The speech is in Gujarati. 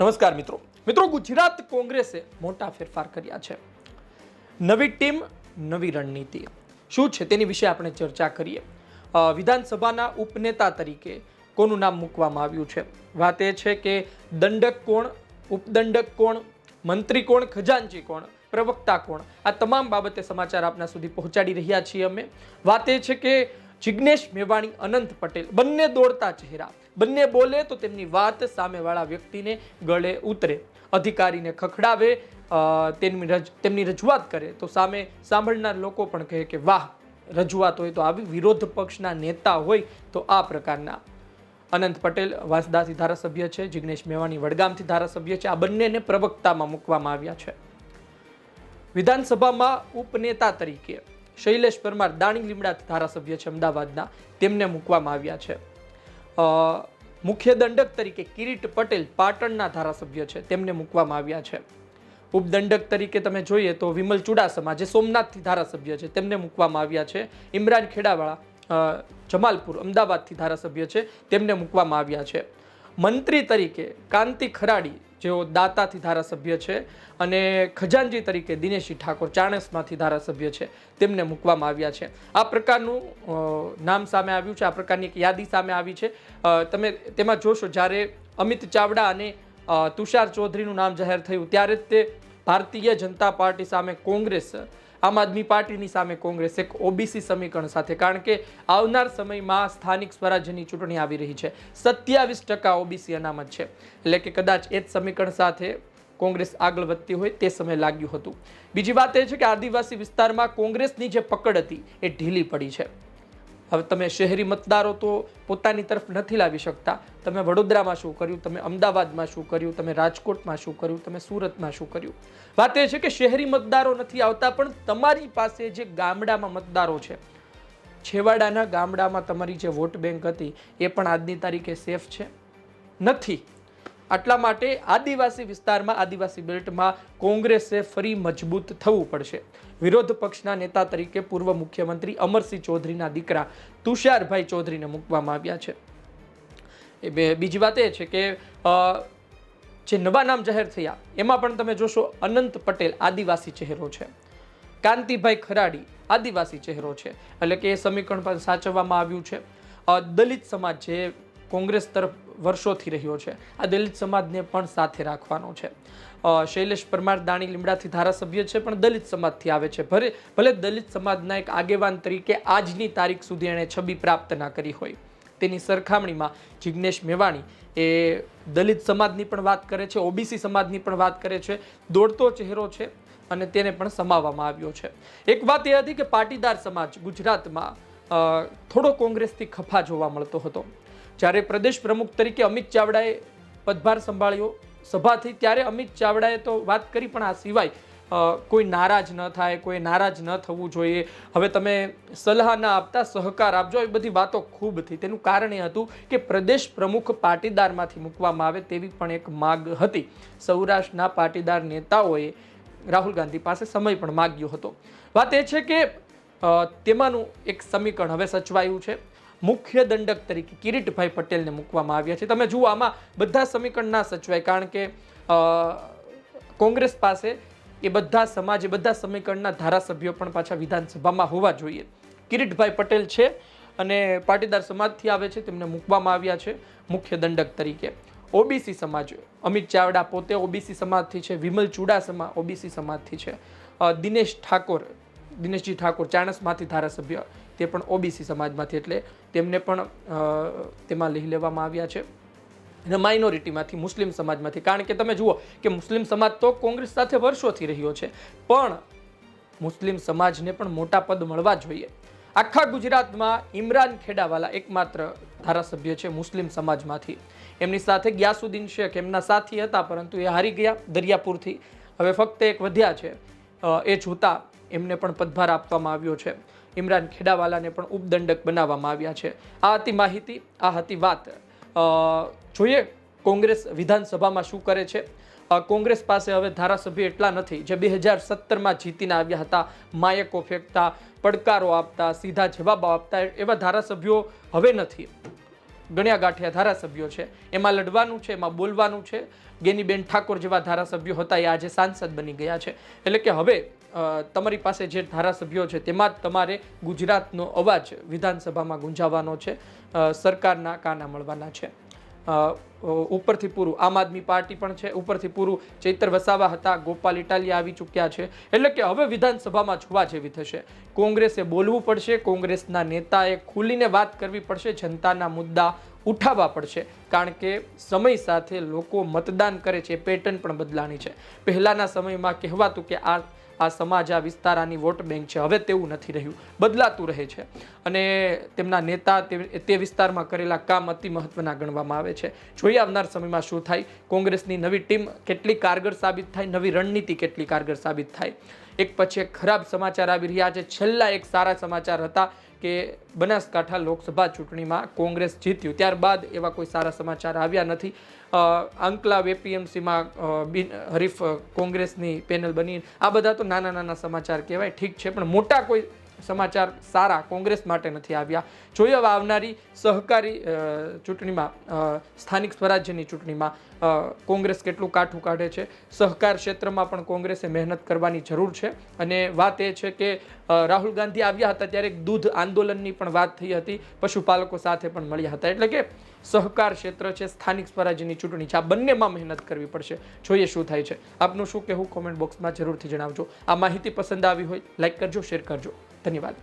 નમસ્કાર મિત્રો. મિત્રો, ગુજરાત કોંગ્રેસે મોટા ફેરફાર કર્યા છે. નવી ટીમ, નવી રણનીતિ. શું છે તેની વિશે આપણે ચર્ચા કરીએ. વિધાનસભાના ઉપનેતા તરીકે કોનું નામ મૂકવામાં આવ્યું છે? વાત એ છે કે દંડક કોણ, ઉપદંડક કોણ, મંત્રી કોણ, ખજાનચી કોણ, પ્રવક્તા કોણ? આ તમામ બાબતે સમાચાર આપના સુધી પહોંચાડી રહ્યા છીએ અમે. વાત એ છે કે જિજ્ઞેશ મેવાણી, અનંત પટેલ બંને દોડતા ચહેરા. બંને બોલે તો તેમની વાત સામેવાળા વ્યક્તિને ગળે ઉતરે. અધિકારીને ખખડાવે તેમની રજ- તેમની રજૂઆત કરે તો સામે સાંભળનાર લોકો પણ કહે કે, વાહ, રજૂઆત હોય તો આવી વિરોધ પક્ષના નેતા હોય તો આ પ્રકારના. અનંત પટેલ વાંસદાથી ધારાસભ્ય છે, જિગ્નેશ મેવાણી વડગામથી ધારાસભ્ય છે. આ બંનેને પ્રવક્તામાં મૂકવામાં આવ્યા છે. વિધાનસભામાં ઉપનેતા તરીકે શૈલેષ પરમાર દાણી લીમડા ધારાસભ્ય છે અમદાવાદના. તેમને મૂકવામાં આવ્યા છે. મુખ્ય દંડક તરીકે કિરીટ પટેલ પાટણના ધારાસભ્ય છે. તેમને મૂકવામાં આવ્યા છે. ઉપદંડક તરીકે તમે જોઈએ તો વિમલ ચુડાસમા જે સોમનાથથી ધારાસભ્ય છે. તેમને મૂકવામાં આવ્યા છે. ઇમરાન ખેડાવાળા જમાલપુર, અમદાવાદથી ધારાસભ્ય છે. તેમને મૂકવામાં આવ્યા છે. મંત્રી તરીકે કાંતિ ખરાડી જેઓ દાતાથી ધારાસભ્ય છે અને ખજાનજી તરીકે દિનેશજી ઠાકોર ચાણસમાંથી ધારાસભ્ય છે, તેમને મૂકવામાં આવ્યા છે. આ પ્રકારનું નામ સામે આવ્યું છે, આ પ્રકારની એક યાદી સામે આવી છે. તમે તેમાં જોશો, જ્યારે અમિત ચાવડા અને તુષાર ચૌધરીનું નામ જાહેર થયું, ત્યારે જ તે ભારતીય જનતા પાર્ટી સામે કોંગ્રેસ આમ આદમી પાર્ટીની સામે કોંગ્રેસ એક ઓબીસી સમીકરણ સાથે, કારણ કે આવનાર સમયમાં સ્થાનિક સ્વરાજ્યની ચૂંટણી આવી રહી છે. સત્યાવીસ ટકા ઓબીસી અનામત છે. એટલે કે કદાચ એ જ સમીકરણ સાથે કોંગ્રેસ આગળ વધતી હોય તે સમયે લાગ્યું હતું. બીજી વાત એ છે કે આદિવાસી વિસ્તારમાં કોંગ્રેસની જે પકડ હતી એ ઢીલી પડી છે. હવે તમે શહેરી મતદારો તો પોતાની તરફ નથી લાવી શકતા. તમે વડોદરામાં શું કર્યું? તમે અમદાવાદમાં શું કર્યું? તમે રાજકોટમાં શું કર્યું? તમે સુરતમાં શું કર્યું? વાત એ છે કે શહેરી મતદારો નથી આવતા, પણ તમારી પાસે જે ગામડામાં મતદારો છે, છેવાડાના ગામડામાં તમારી જે વોટ બેંક હતી, એ પણ આજની તારીખે સેફ છે? નથી. આટલા માટે આદિવાસી વિસ્તારમાં, આદિવાસી બેલ્ટમાં કોંગ્રેસે ફરી મજબૂત થવું પડશે. વિરોધ પક્ષના નેતા તરીકે પૂર્વ મુખ્યમંત્રી અમરસિંહ ચૌધરીના દીકરા તુષારભાઈ ચૌધરીને મૂકવામાં આવ્યા છે. એ બીજી વાત એ છે કે જે નવા નામ જાહેર થયા, એમાં પણ તમે જોશો અનંત પટેલ આદિવાસી ચહેરો છે. કાંતિભાઈ ખરાડી આદિવાસી ચહેરો છે. એટલે કે એ સમીકરણ પણ સાચવવામાં આવ્યું છે. દલિત સમાજ જે કોંગ્રેસ તરફ વર્ષોથી રહ્યો છે. આ દલિત સમાજને પણ સાથે રાખવાનો છે. શૈલેષ પરમાર દાણી લીમડાથી ધારાસભ્ય છે, પણ દલિત સમાજથી આવે છે. ભલે ભલે દલિત સમાજના એક આગેવાન તરીકે આજની તારીખ સુધી એણે છબી પ્રાપ્ત ના કરી હોય. તેની સરખામણીમાં જિજ્ઞેશ મેવાણી એ દલિત સમાજની પણ વાત કરે છે, ઓબીસી સમાજની પણ વાત કરે છે, દોડતો ચહેરો છે અને તેને પણ સમાવવામાં આવ્યો છે. એક વાત એ હતી કે પાટીદાર સમાજ ગુજરાતમાં થોડો કોંગ્રેસથી ખફા જોવા મળતો હતો. જ્યારે પ્રદેશ પ્રમુખ તરીકે અમિત ચાવડાએ પદભાર સંભાળ્યો સભાથી, ત્યારે અમિત ચાવડાએ તો વાત કરી, પણ આ સિવાય કોઈ નારાજ ન થાય, કોઈ નારાજ ન થવું જોઈએ. હવે તમે સલાહ ના આપતા સહકાર આપજો. એ બધી વાતો ખૂબ થઈ તેનું કારણ એ હતું કે પ્રદેશ પ્રમુખ પાટીદારમાંથી મૂકવામાં આવે તેવી પણ એક માગ હતી. સૌરાષ્ટ્રના પાટીદાર નેતાઓએ રાહુલ ગાંધી પાસે સમય પણ માગ્યો હતો. વાત એ છે કે તેમાંનું એક સમીકરણ હવે સચવાયું છે. મુખ્ય દંડક તરીકે કિરીટભાઈ પટેલને મૂકવામાં આવ્યા છે. તમે જુઓ, આમાં બધા સમીકરણ ના સચવાય, કારણ કે કોંગ્રેસ પાસે એ બધા સમાજ, એ બધા સમીકરણના ધારાસભ્યો પણ પાછા વિધાનસભામાં હોવા જોઈએ. કિરીટભાઈ પટેલ છે અને પાટીદાર સમાજથી આવે છે, તેમને મૂકવામાં આવ્યા છે મુખ્ય દંડક તરીકે. ઓબીસી સમાજ, અમિત ચાવડા પોતે ઓબીસી સમાજથી છે, વિમલ ચુડાસમા ઓબીસી સમાજથી છે. દિનેશ ઠાકોર, દિનેશજી ઠાકોર ચાણસમાંથી ધારાસભ્ય તે પણ ઓબીસી સમાજમાંથી એટલે તેમને પણ તેમાં લઈ લેવામાં આવ્યા છે. અને માઇનોરિટીમાંથી મુસ્લિમ સમાજમાંથી, કારણ કે તમે જુઓ કે મુસ્લિમ સમાજ તો કોંગ્રેસ સાથે વર્ષોથી રહ્યો છે, પણ મુસ્લિમ સમાજને પણ મોટા પદ મળવા જોઈએ. આખા ગુજરાતમાં ઇમરાન ખેડાવાલા એકમાત્ર ધારાસભ્ય છે મુસ્લિમ સમાજમાંથી. એમની સાથે ગ્યાસુદ્દીન શેખ એમના સાથી હતા, પરંતુ એ હારી ગયા દરિયાપુરથી. હવે ફક્ત એક વધ્યા છે એ જોતા એમને પણ પદભાર આપવામાં આવ્યો છે. ઇમરાન ખેડાવાલાને પણ ઉપદંડક બનાવવામાં આવ્યા છે. આ હતી માહિતી, આ હતી વાત. જોઈએ કોંગ્રેસ વિધાનસભામાં શું કરે છે. કોંગ્રેસ પાસે હવે ધારાસભ્ય એટલા નથી જે બે હજાર સત્તરમાં જીતીને આવ્યા હતા. માયકો ફેંકતા, પડકારો આપતા, સીધા જવાબો આપતા એવા ધારાસભ્યો હવે નથી. ગણ્યા ગાંઠિયા ધારાસભ્યો છે. એમાં લડવાનું છે, એમાં બોલવાનું છે. ગેનીબેન ઠાકોર જેવા ધારાસભ્યો હતા એ આજે સાંસદ બની ગયા છે. એટલે કે હવે તમારી પાસે જે ધારાસભ્યો છે, તેમાં જ તમારે ગુજરાતનો અવાજ વિધાનસભામાં ગુંજાવવાનો છે સરકારના કાના મળવાના છે. ઉપરથી પૂરું આમ આદમી પાર્ટી પણ છે, ઉપરથી પૂરું ચૈતર વસાવા હતા, ગોપાલ ઇટાલિયા આવી ચૂક્યા છે. એટલે કે હવે વિધાનસભામાં જોવા જેવી થશે. કોંગ્રેસે બોલવું પડશે, કોંગ્રેસના નેતાએ ખુલીને વાત કરવી પડશે, જનતાના મુદ્દા ઉઠાવવા પડશે. કારણ કે સમય સાથે લોકો મતદાન કરે છે પેટર્ન પણ બદલાણી છે. પહેલાંના સમયમાં કહેવાતું કે આ આ સમાજ, આ વિસ્તાર આની વોટ બેંક છે. હવે તેવું નથી રહ્યું. બદલાતું રહે છે. અને તેમના નેતા તે- વિસ્તારમાં કરેલા કામ અતિ મહત્વના ગણવામાં આવે છે. જોઈએ આવનાર સમયમાં શું થાય. કોંગ્રેસની નવી ટીમ કેટલી કારગર સાબિત થાય, નવી રણનીતિ કેટલી કારગર સાબિત થાય. એક પછી એક ખરાબ સમાચાર આવી રહ્યા છે. છેલ્લા એક સારા સમાચાર હતા. કે બનાસકાંઠા લોકસભા ચૂંટણીમાં કોંગ્રેસ જીત્યું. ત્યારબાદ એવા કોઈ સારા સમાચાર આવ્યા નથી. અંકલાવ એપીએમસીમાં બિન, હરીફ કોંગ્રેસની પેનલ બની. આ બધા તો નાના નાના સમાચાર કહેવાય, ઠીક છે, પણ મોટા કોઈ સમાચાર સારા કોંગ્રેસ માટે નથી આવ્યા. જોઈએ આવનારી સહકારી ચૂંટણીમાં સ્થાનિક સ્વરાજ્યની ચૂંટણીમાં કોંગ્રેસ કેટલું કાઠું કાઢે છે? સહકાર ક્ષેત્રમાં પણ કોંગ્રેસે મહેનત કરવાની જરૂર છે. અને વાત એ છે કે રાહુલ ગાંધી આવ્યા હતા ત્યારે એક દૂધ આંદોલનની પણ વાત થઈ હતી. પશુપાલકો સાથે પણ મળ્યા હતા. એટલે કે સહકાર ક્ષેત્ર છે, સ્થાનિક સ્વરાજ્યની ચૂંટણી છે. આ બંનેમાં મહેનત કરવી પડશે. જોઈએ શું થાય છે. આપનું શું કહેવું? કોમેન્ટ બોક્સમાં જરૂરથી જણાવજો. આ માહિતી પસંદ આવી હોય લાઈક કરજો શેર કરજો. ધન્યવાદ.